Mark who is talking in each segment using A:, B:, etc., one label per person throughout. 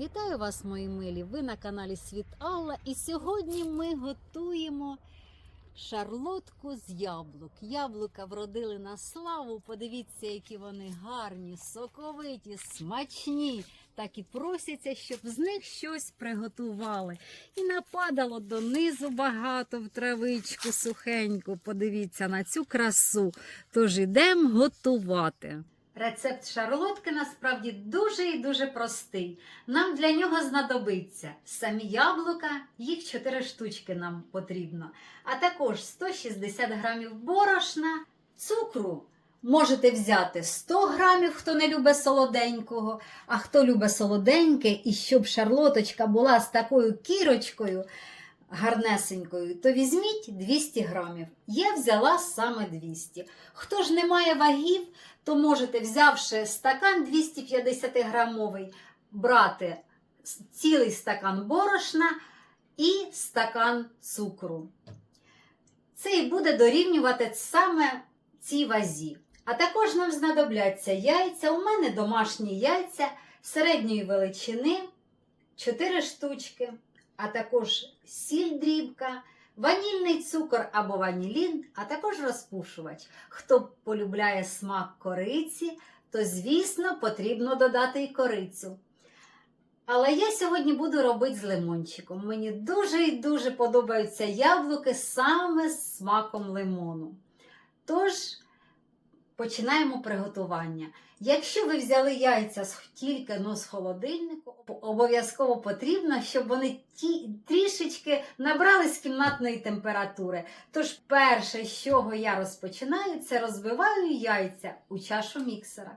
A: Вітаю вас, мої милі! Ви на каналі Світ Алла. І сьогодні ми готуємо шарлотку з яблук. Яблука вродили на славу. Подивіться, які вони гарні, соковиті, смачні. Так і просяться, щоб з них щось приготували. І нападало донизу багато в травичку сухеньку. Подивіться на цю красу. Тож ідемо готувати. Рецепт шарлотки насправді дуже і дуже простий. Нам для нього знадобиться самі яблука, їх 4 штучки нам потрібно, а також 160 грамів борошна, цукру. Можете взяти 100 грамів, хто не любить солоденького, а хто любить солоденьке, і щоб шарлоточка була з такою кірочкою гарнесенькою, то візьміть 200 грамів. Я взяла саме 200. Хто ж не має вагів, то можете, взявши стакан 250 грамовий, брати цілий стакан борошна і стакан цукру. Це і буде дорівнювати саме цій вазі. А також нам знадобляться яйця. У мене домашні яйця середньої величини 4 штучки, а також сіль дрібка, ванільний цукор або ванілін, а також розпушувач. Хто полюбляє смак кориці, то, звісно, потрібно додати і корицю. Але я сьогодні буду робити з лимончиком. Мені дуже і дуже подобаються яблуки саме з смаком лимону. Тож, починаємо приготування. Якщо ви взяли яйця тільки ну, з холодильнику, обов'язково потрібно, щоб вони ті, трішечки з кімнатної температури. Тож, перше, з чого я розпочинаю, це розбиваю яйця у чашу міксера.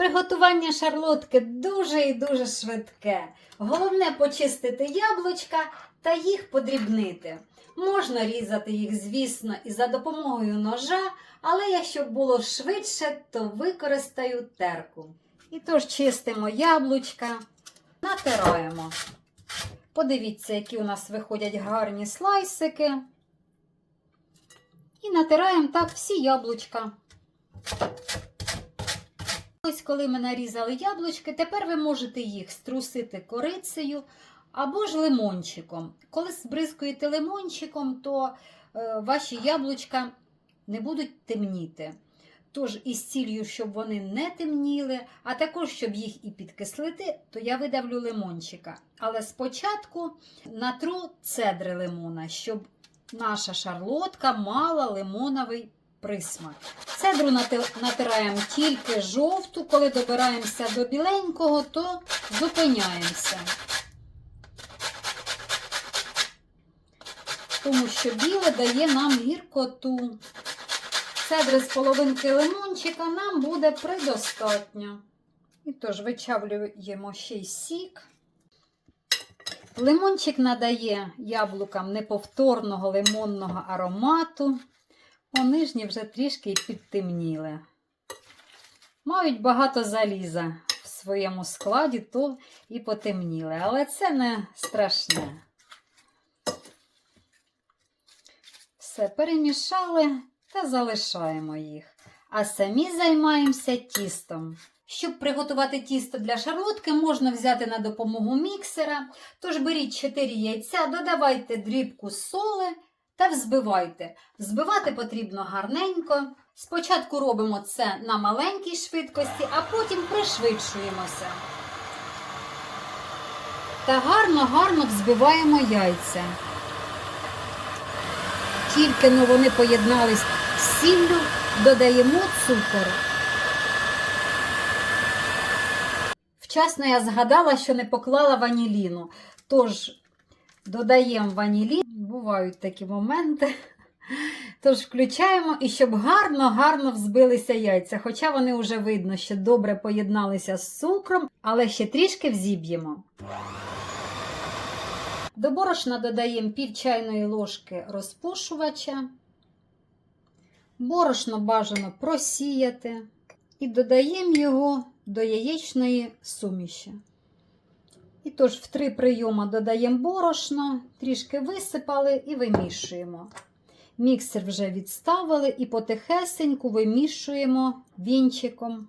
A: Приготування шарлотки дуже і дуже швидке. Головне почистити яблучка та їх подрібнити. Можна різати їх, звісно, і за допомогою ножа, але якщо було швидше, то використаю терку. І тож чистимо яблучка, натираємо. Подивіться, які у нас виходять гарні слайсики. І натираємо так всі яблучка. Ось коли ми нарізали яблучки, тепер ви можете їх струсити корицею або ж лимончиком. Коли збризкуєте лимончиком, то е, ваші яблучка не будуть темніти. Тож із ціллю, щоб вони не темніли, а також щоб їх і підкислити, то я видавлю лимончика. Але спочатку натру цедри лимона, щоб наша шарлотка мала лимоновий присмак. Цедру натираємо тільки жовту, коли добираємося до біленького, то зупиняємося. Тому що біле дає нам гіркоту. Цедри з половинки лимончика нам буде предостатньо. І тож вичавлюємо ще й сік. Лимончик надає яблукам неповторного лимонного аромату. О, нижні вже трішки підтемніли. Мають багато заліза в своєму складі, то і потемніли, але це не страшне. Все перемішали та залишаємо їх. А самі займаємося тістом. Щоб приготувати тісто для шарлотки, можна взяти на допомогу міксера. Тож беріть 4 яйця, додавайте дрібку соли та взбивайте. Збивати потрібно гарненько. Спочатку робимо це на маленькій швидкості, а потім пришвидшуємося. Та гарно-гарно взбиваємо яйця. Тільки но вони поєднались з сіллю, додаємо цукор. Вчасно я згадала, що не поклала ваніліну. Тож додаємо ванілін. Бувають такі моменти. Тож включаємо і щоб гарно-гарно взбилися яйця. Хоча вони вже видно, що добре поєдналися з цукром, але ще трішки взіб'ємо. До борошна додаємо пів чайної ложки розпушувача. Борошно бажано просіяти і додаємо його до яєчної суміші. І тож в три прийоми додаємо борошно, трішки висипали і вимішуємо. Міксер вже відставили і потихесеньку вимішуємо вінчиком.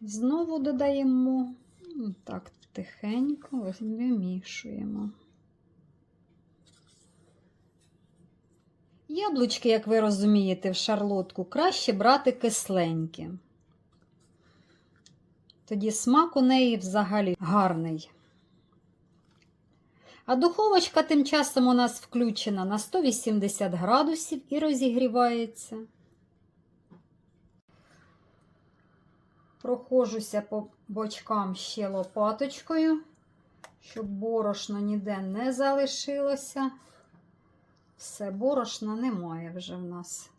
A: Знову додаємо так тихенько вимішуємо. Яблучки, як ви розумієте, в шарлотку краще брати кисленькі. Тоді смак у неї взагалі гарний. А духовочка тим часом у нас включена на 180 градусів і розігрівається. Прохожуся по бочкам ще лопаточкою, щоб борошно ніде не залишилося. Все, борошна немає вже в нас.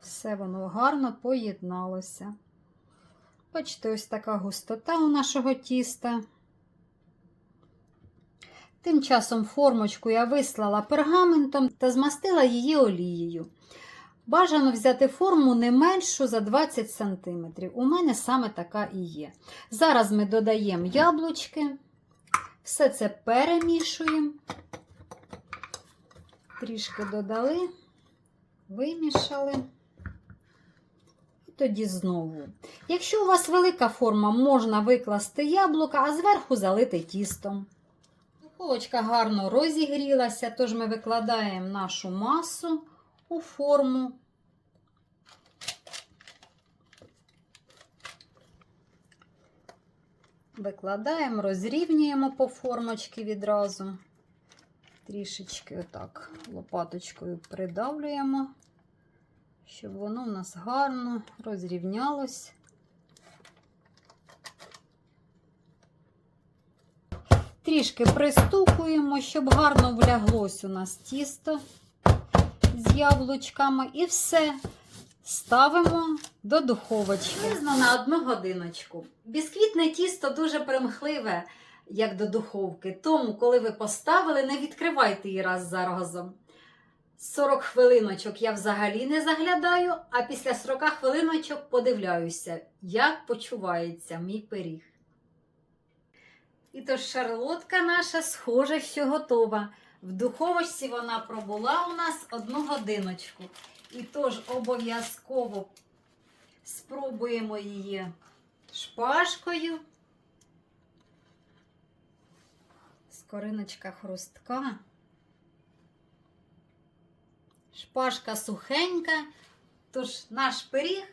A: Все воно гарно поєдналося. Бачите, ось така густота у нашого тіста. Тим часом формочку я вислала пергаментом та змастила її олією. Бажано взяти форму не меншу за 20 см. У мене саме така і є. Зараз ми додаємо яблучки, все це перемішуємо. Трішки додали, вимішали. І тоді знову. Якщо у вас велика форма, можна викласти яблука, а зверху залити тістом. Духовочка гарно розігрілася, тож ми викладаємо нашу масу у форму. Викладаємо, розрівнюємо по формочці відразу. Трішечки отак лопаточкою придавлюємо, щоб воно в нас гарно розрівнялось. Трішки пристукуємо, щоб гарно вляглось у нас тісто з яблучками. І все. Ставимо до духовочки. Приблизно на одну годиночку. Бісквітне тісто дуже примхливе, як до духовки. Тому, коли ви поставили, не відкривайте її раз за разом. 40 хвилиночок я взагалі не заглядаю, а після 40 хвилиночок подивляюся, як почувається мій пиріг. І тож шарлотка наша схоже, що готова. В духовочці вона пробула у нас одну годиночку. І тож обов'язково спробуємо її шпажкою. Скориночка хрустка. Шпажка сухенька, тож наш пиріг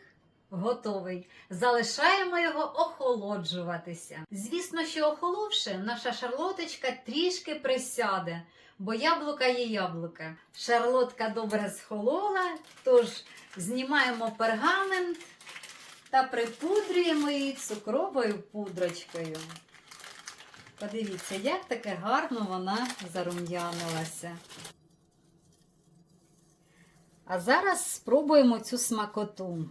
A: готовий. Залишаємо його охолоджуватися. Звісно, що охоловши, наша шарлоточка трішки присяде, бо яблука є яблука. Шарлотка добре схолола, тож знімаємо пергамент та припудрюємо її цукровою пудрочкою. Подивіться, як таке гарно вона зарум'янилася. А зараз спробуємо цю смакоту.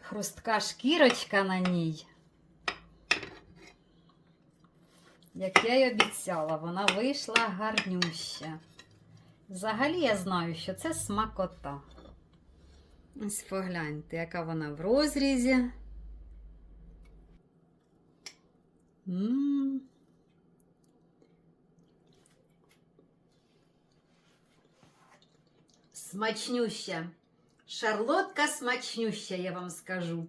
A: Хрустка шкірочка на ній. Як я й обіцяла, вона вийшла гарнюща. Взагалі я знаю, що це смакота. Ось погляньте, яка вона в розрізі. М. Смачнюща. Шарлотка смачнюща, я вам скажу.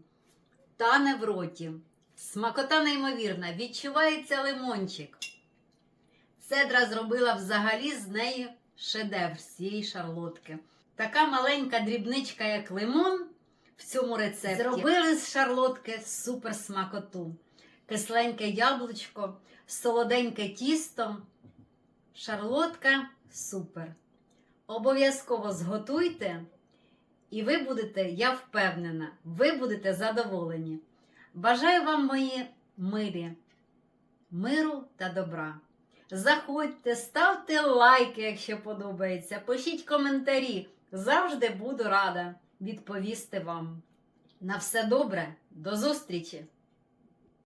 A: Тане в роті. Смакота неймовірна, відчувається лимончик. Цедра зробила взагалі з неї шедевр з цієї шарлотки. Така маленька дрібничка, як лимон, в цьому рецепті. Зробили з шарлотки супер смакоту. Кисленьке яблучко, солоденьке тісто. Шарлотка супер. Обов'язково зготуйте, і ви будете, я впевнена, ви будете задоволені. Бажаю вам, мої милі, миру та добра. Заходьте, ставте лайки, якщо подобається. Пишіть коментарі. Завжди буду рада відповісти вам. На все добре, до зустрічі!